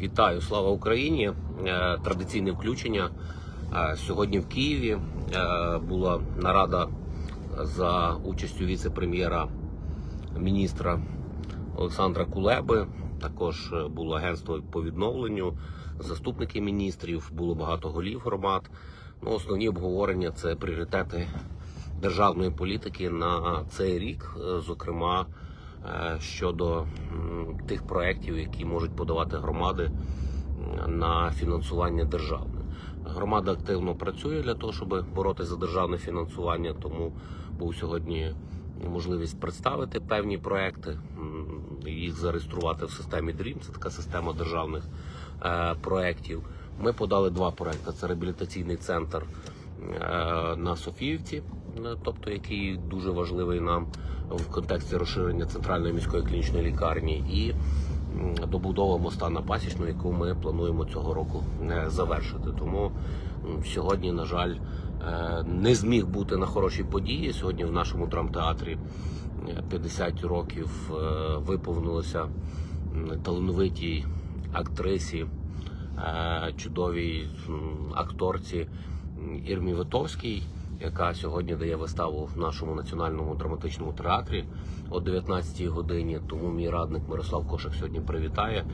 Вітаю, слава Україні! Е, Традиційне включення. Е, Сьогодні в Києві е, була нарада за участю віце-прем'єра міністра Олександра Кулеби. Також було агентство по відновленню, заступники міністрів, було багато голів громад. Ну, основні обговорення це пріоритети державної політики на цей рік, зокрема щодо тих проєктів, які можуть подавати громади на фінансування державне. Громада активно працює для того, щоб боротися за державне фінансування, тому був сьогодні можливість представити певні проекти, їх зареєструвати в системі DREAM, це така система державних е, проєктів. Ми подали два проекти: це реабілітаційний центр е, на Софіївці, е, тобто який дуже важливий нам в контексті розширення центральної міської клінічної лікарні, і добудова моста на Пасічну, яку ми плануємо цього року е, завершити. Тому сьогодні, на жаль, е, не зміг бути на хорошій події. Сьогодні в нашому драмтеатрі е, 50 років е, виповнилося талановитій актрисі, чудовій акторці Ірмі Витовській, яка сьогодні дає виставу в нашому національному драматичному театрі о 19-й годині. Тому мій радник Мирослав Кошик сьогодні привітає.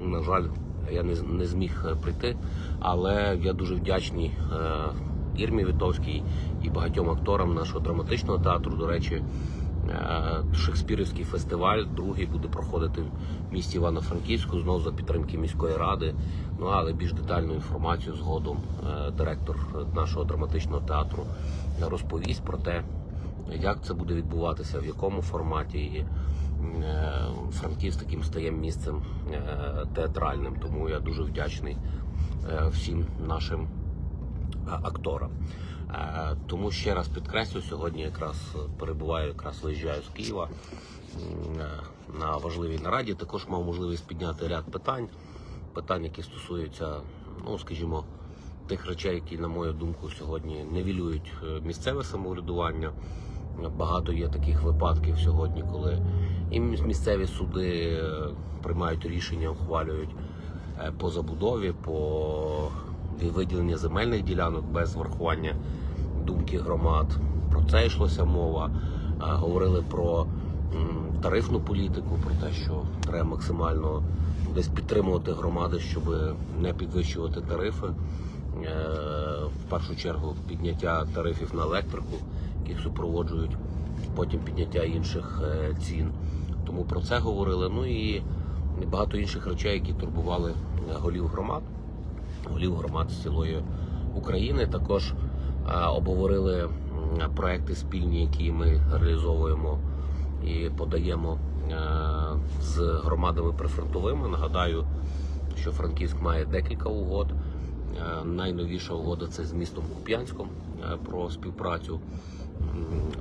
На жаль, я не, не зміг е, прийти, але я дуже вдячний е, Ірмі Вітовській і багатьом акторам нашого драматичного театру. До речі, Шекспірівський фестиваль, другий буде проходити в місті Івано-Франківську, знову за підтримки міської ради. Ну але більш детальну інформацію згодом е, директор нашого драматичного театру розповість про те, як це буде відбуватися, в якому форматі. І е, Франківськ таким стає місцем е, театральним. Тому я дуже вдячний е, всім нашим акторам. Е, Тому ще раз підкреслю, сьогодні якраз перебуваю, якраз виїжджаю з Києва е, на важливій нараді. Також мав можливість підняти ряд питань, питань, які стосуються, ну скажімо, тих речей, які, на мою думку, сьогодні нівелюють е, місцеве самоврядування. Багато є таких випадків сьогодні, коли і місцеві суди приймають рішення, ухвалюють по забудові, по виділення земельних ділянок без врахування думки громад. Про це йшлося мова. Е, Говорили про тарифну політику, про те, що треба максимально десь підтримувати громади, щоб не підвищувати тарифи. Е, В першу чергу підняття тарифів на електрику, яких супроводжують потім підняття інших е, цін. Тому про це говорили. Ну і багато інших речей, які турбували голів громад, голів громад з цілої України. Також е, обговорили проекти спільні, які ми реалізовуємо і подаємо е, з громадами прифронтовими. Нагадаю, що Франківськ має декілька угод. Е, Найновіша угода це з містом Куп'янськом про співпрацю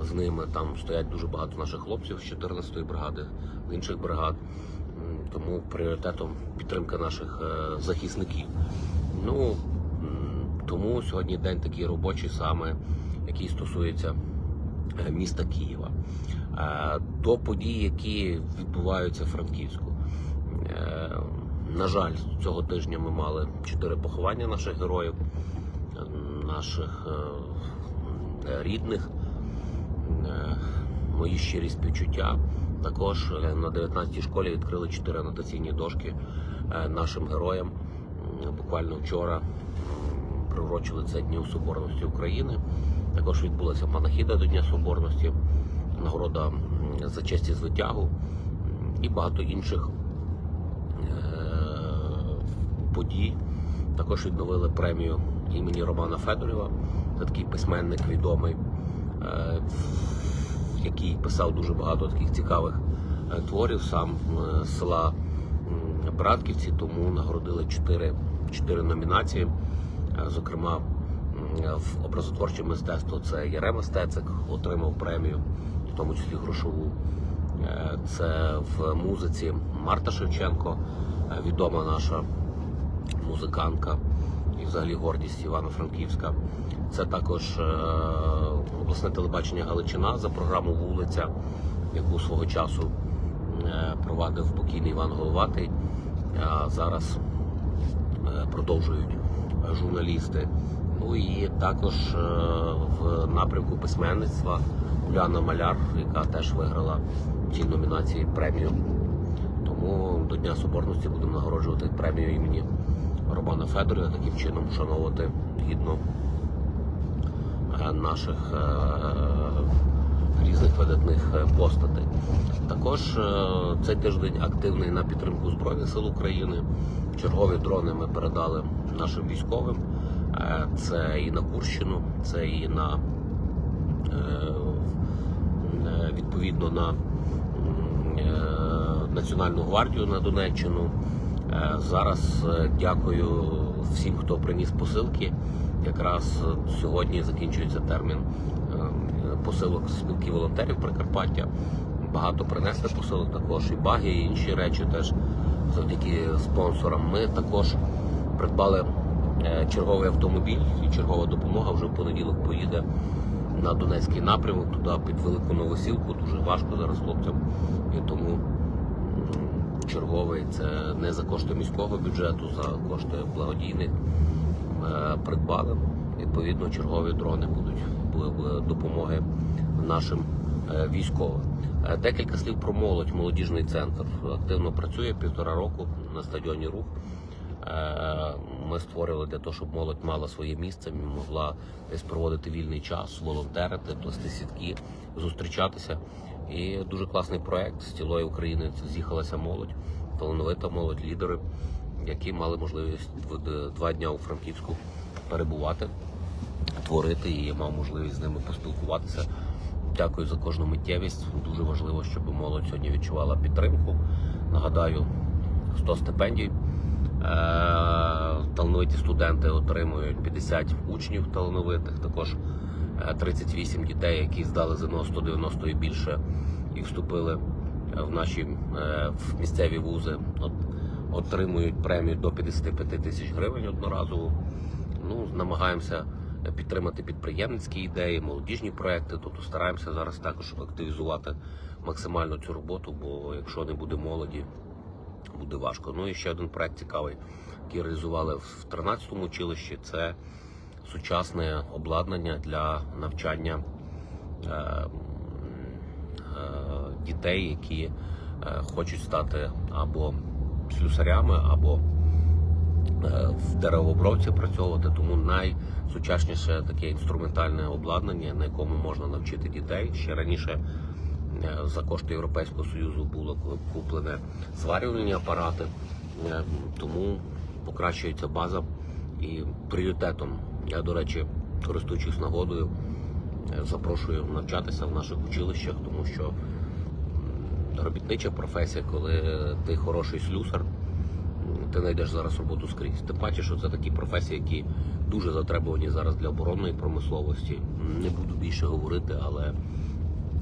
з ними. Там стоять дуже багато наших хлопців з 14-ї бригади, з інших бригад. Тому пріоритетом підтримка наших захисників. Ну тому сьогодні день такий робочий, саме який стосується е, міста Києва. Е, До подій, які відбуваються в Франківську. Е, На жаль, цього тижня ми мали чотири поховання наших героїв, наших рідних. Мої щирі співчуття. Також на 19-й школі відкрили чотири анотаційні дошки нашим героям. М, Буквально вчора приурочили це Дню Соборності України. Також відбулася панахіда до Дня Соборності, нагорода за честь і звитягу і багато інших е, подій. Також відновили премію імені Романа Федорєва. Це такий письменник відомий, е, який писав дуже багато таких цікавих е, творів, сам е, з села Братківці, тому нагородили чотири, чотири номінації. Е, Зокрема, в образотворче мистецтво це Єрема Стецик отримав премію, в тому числі грошову. Е, Це в музиці Марта Шевченко, е, відома наша музикантка і взагалі гордість Івано-Франківська. Це також обласне телебачення Галичина за програму Вулиця, яку свого часу провадив покійний Іван Головатий. А зараз продовжують е, журналісти. Ну і також е, в напрямку письменництва Уляна Маляр, яка теж виграла цій номінації премію. Тому до Дня Соборності будемо нагороджувати премію імені Романа Федорова, таким чином вшановувати гідно е, наших різних видатних е, постатей. Також е, цей тиждень активний на підтримку Збройних сил України. Чергові дрони ми передали нашим військовим. Е, Це і на Курщину, це і на відповідно на Національну гвардію на Донеччину. Зараз дякую всім, хто приніс посилки. Якраз сьогодні закінчується термін посилок спілки волонтерів Прикарпаття. Багато принесли посилок також і баги, і інші речі теж завдяки спонсорам. Ми також придбали е, черговий автомобіль і чергова допомога вже в понеділок поїде на Донецький напрямок, туди під Велику Новосілку. Дуже важко зараз хлопцям. І тому черговий це не за кошти міського бюджету, за кошти благодійних е, придбали. Відповідно, чергові дрони будуть бу- бу- допомоги нашим е, військовим. Е, Декілька слів про молодь. Молодіжний центр активно працює півтора року на стадіоні рух. Е, Ми створили для того, щоб молодь мала своє місце, могла десь проводити вільний час, волонтерити, плести сітки, зустрічатися. І дуже класний проект з цілої України з'їхалася молодь, талановита молодь, лідери, які мали можливість два дня у Франківську перебувати, творити, і я мав можливість з ними поспілкуватися. Дякую за кожну миттєвість. Дуже важливо, щоб молодь сьогодні відчувала підтримку. Нагадаю, 100 стипендій. Е, Талановиті студенти отримують 50 учнів талановитих, також е, 38 дітей, які здали ЗНО 190 і більше і вступили е, в наші е, в місцеві вузи. Отримують премію до 55 тисяч гривень одноразово. Ну, намагаємося підтримати підприємницькі ідеї, молодіжні проекти. Тобто стараємося зараз також активізувати максимально цю роботу, бо якщо не буде молоді, буде важко. Ну і ще один проект цікавий, який реалізували в 13-му училищі. Це сучасне обладнання для навчання е, е, дітей, які е, хочуть стати або слюсарями, або в деревообробці працьовувати, тому найсучасніше таке інструментальне обладнання, на якому можна навчити дітей. Ще раніше е, за кошти Європейського Союзу було куплене зварювальні апарати, е, тому покращується база і пріоритетом. Я, до речі, користуючись нагодою, е, запрошую навчатися в наших училищах, тому що робітнича професія, коли ти хороший слюсар, ти знайдеш зараз роботу скрізь. Тим паче, що це такі професії, які дуже затребувані зараз для оборонної промисловості. Не буду більше говорити, але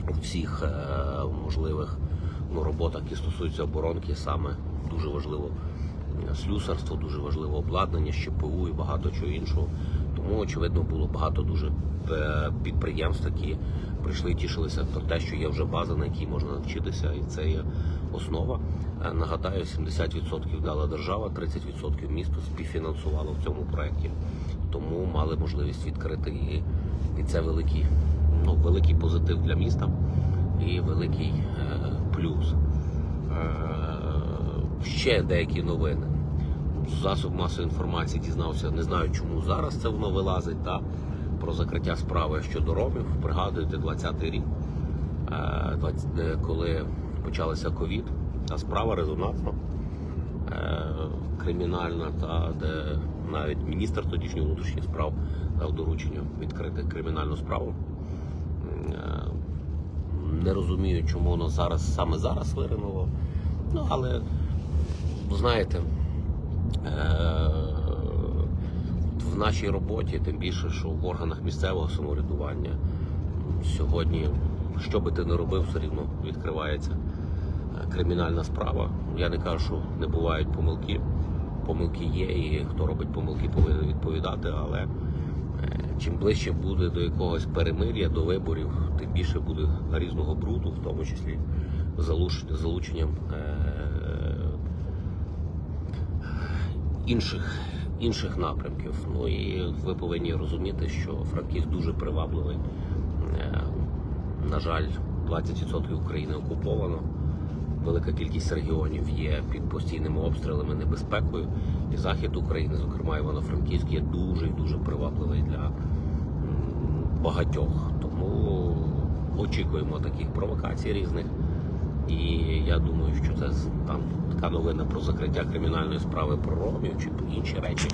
у всіх е, можливих ну, роботах, які стосуються оборонки, саме дуже важливо е, слюсарство, дуже важливо обладнання, ЩПУ і багато чого іншого. Тому, очевидно, було багато дуже е, підприємств, які прийшли і тішилися про те, що є вже база, на якій можна навчитися, і це є основа. Е, Нагадаю, 70% дала держава, 30% місто співфінансувало в цьому проєкті. Тому мали можливість відкрити її. І це великий, ну, великий позитив для міста і великий е, плюс. Е, ще деякі новини. Засоб масової інформації дізнався, не знаю чому зараз це воно вилазить, та, про закриття справи щодо ромів. Пригадуєте, 20-й рік, е, 20, е, коли почалася ковід, та справа резонансна, е, кримінальна, та, де навіть міністр тодішніх внутрішніх справ дав доручення відкрити кримінальну справу. Не розумію, чому воно зараз саме зараз виринуло. Ну, але знаєте, в нашій роботі, тим більше, що в органах місцевого самоврядування сьогодні, що би ти не робив, все рівно відкривається е, кримінальна справа. Я не кажу, що не бувають помилки. Помилки є, і хто робить помилки, повинен відповідати, але е, чим ближче буде до якогось перемир'я, до виборів, тим більше буде різного бруду, в тому числі залуч- залученням е, інших, інших напрямків. Ну і ви повинні розуміти, що Франківськ дуже привабливий. Е, На жаль, 20% України окуповано. Велика кількість регіонів є під постійними обстрілами, небезпекою. І захід України, зокрема Івано-Франківськ, є дуже і дуже привабливий для багатьох. Тому очікуємо таких провокацій різних. І я думаю, що це там така новина про закриття кримінальної справи про ромів чи інші речі.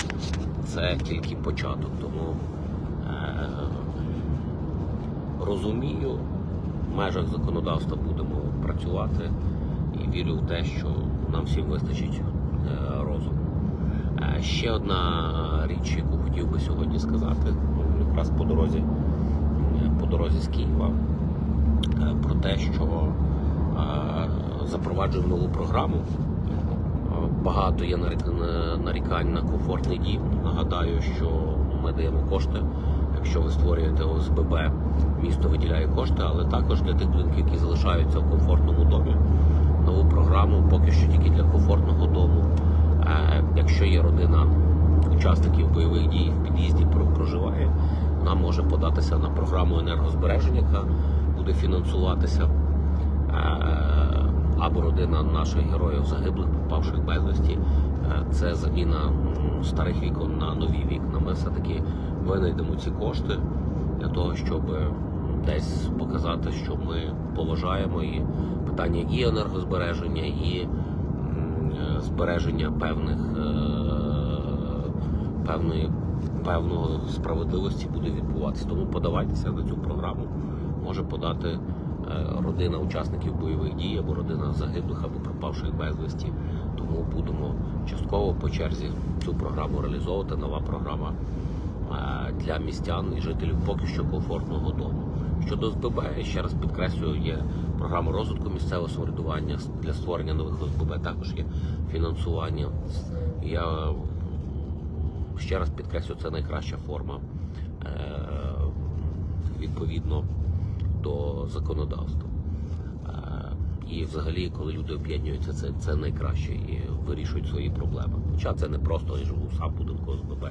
Це тільки початок. Тому е, розумію, в межах законодавства будемо працювати і вірю в те, що нам всім вистачить е, розуму. Е, ще одна річ, яку хотів би сьогодні сказати, ну, якраз по дорозі, е, по дорозі з Києва, е, про те, що запроваджуємо нову програму. Е, Багато є нарік- нарікань на комфортний дім. Нагадаю, що ми даємо кошти. Якщо ви створюєте ОСББ, місто виділяє кошти, але також для тих будинків, які залишаються в комфортному домі. Нову програму поки що тільки для комфортного дому. Е, Якщо є родина учасників бойових дій в під'їзді про- проживає, вона може податися на програму енергозбереження, яка буде фінансуватися. Е, Або родина наших героїв загиблих, попавших безвісті. Е, Це заміна старих вікон на нові вікна. Ми все-таки винайдемо ці кошти для того, щоб десь показати, що ми поважаємо і питання і енергозбереження, і е, збереження певних е, певної справедливості буде відбуватися. Тому подавайтеся на цю програму. Може подати родина учасників бойових дій або родина загиблих або пропавших безвісті. Тому будемо частково по черзі цю програму реалізовувати. Нова програма е, для містян і жителів поки що комфортного дому. Щодо СББ, ще раз підкреслюю, є програма розвитку місцевого самоврядування для створення нових ОСББ. Також є фінансування. Я ще раз підкреслю, це найкраща форма е, відповідно до законодавства. Е, І взагалі, коли люди об'єднуються, це, це найкраще і вирішують свої проблеми. Хоча це не просто, я живу сам будинку ОСББ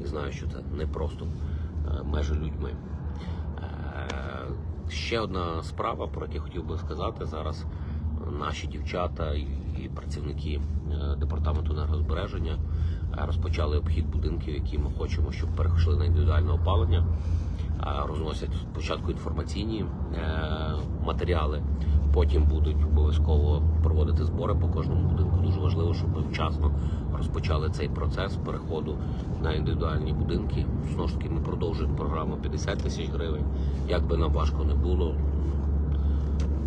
і знаю, що це не просто е, межі людьми. Е, Ще одна справа, про яку хотів би сказати зараз. Наші дівчата і, працівники департаменту енергозбереження розпочали обхід будинків, які ми хочемо, щоб перейшли на індивідуальне опалення. Розносять спочатку інформаційні е, матеріали, потім будуть обов'язково проводити збори по кожному будинку. Дуже важливо, щоб ми вчасно розпочали цей процес переходу на індивідуальні будинки. Знову ж таки, ми продовжуємо програму 50 тисяч гривень. Як би нам важко не було,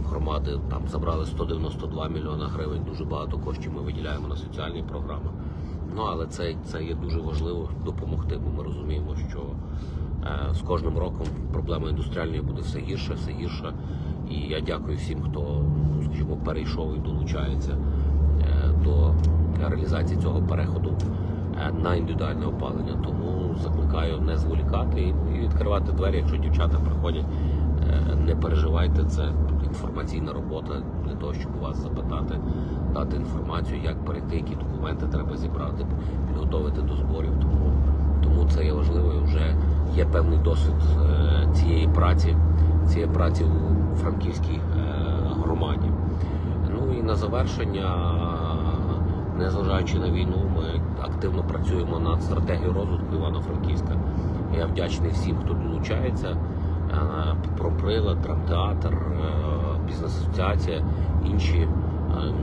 громади там забрали 192 мільйона гривень. Дуже багато коштів ми виділяємо на соціальні програми. Ну але це, це є дуже важливо допомогти, бо ми розуміємо, що е, з кожним роком проблема індустріальної буде все гірше, все гірше. І я дякую всім, хто ну, скажімо, перейшов і долучається е, до реалізації цього переходу е, на індивідуальне опалення. Тому закликаю не зволікати і- відкривати двері, якщо дівчата приходять. Е, Не переживайте, це інформаційна робота для того, щоб у вас запитати, дати інформацію, як перейти, які документи треба зібрати, підготовити до зборів. Тому, тому це є важливо. і Вже є певний досвід е, цієї праці, цієї праці у франківській е, громаді. Ну і на завершення, незважаючи на війну, ми активно працюємо над стратегією розвитку Івано-Франківська. Я вдячний всім, хто долучається. Е, Промприлад, драмтеатр, е, бізнес-асоціація, інші. Е,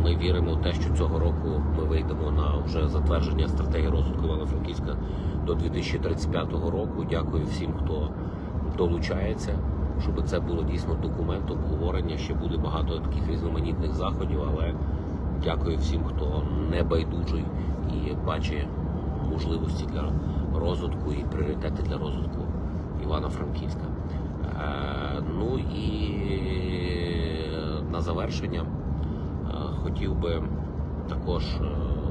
Ми віримо в те, що цього року ми вийдемо на вже затвердження стратегії розвитку Івано-Франківська до 2035 року. Дякую всім, хто долучається, щоб це було дійсно документ обговорення. Ще буде багато таких різноманітних заходів, але дякую всім, хто не байдужий і бачить можливості для розвитку і пріоритети для розвитку Івано-Франківська. Е, Ну і на завершення е, хотів би також е,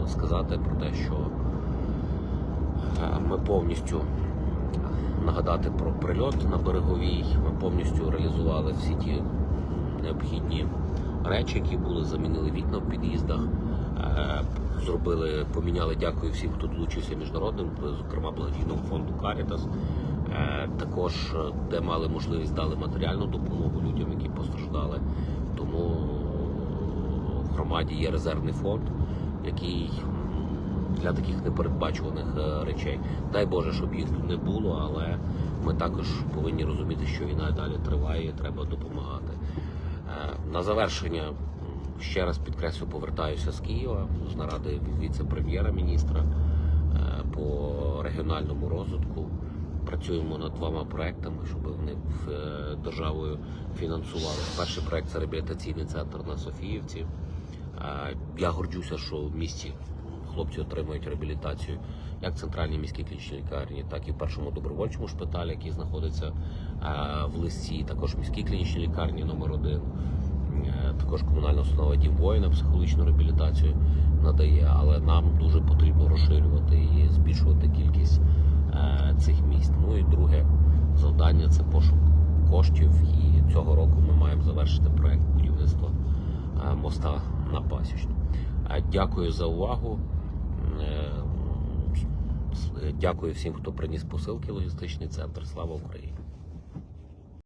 сказати про те, що е, ми повністю нагадати про прильот на береговій. Ми повністю реалізували всі ті необхідні речі, які були, замінили вікна в під'їздах. Зробили, поміняли дякую всім, хто долучився міжнародним, зокрема благодійному фонду. Е, Також, де мали можливість, дали матеріальну допомогу людям, які постраждали. Тому в громаді є резервний фонд, який для таких непередбачуваних е, речей. Дай Боже, щоб їх тут не було, але ми також повинні розуміти, що війна далі триває, і треба допомагати. Е, На завершення ще раз підкреслю, повертаюся з Києва з наради віце-прем'єра-міністра е, по регіональному розвитку. Працюємо над двома проектами, щоб вони е, державою фінансували. Перший проект це реабілітаційний центр на Софіївці. Е, Я горджуся, що в місті хлопці отримують реабілітацію як в центральній міській клінічній лікарні, так і в першому добровольчому шпиталі, який знаходиться е, в Листі, також в міській клінічній лікарні номер 1 Е, Також комунальна установа Дім воїна психологічну реабілітацію надає, але нам дуже потрібно розширювати і збільшувати кількість цих міст. Ну і друге завдання це пошук коштів. І цього року ми маємо завершити проект будівництва е, моста на Пасічну. Е, Дякую за увагу. Е, Дякую всім, хто приніс посилки логістичний центр. Слава Україні!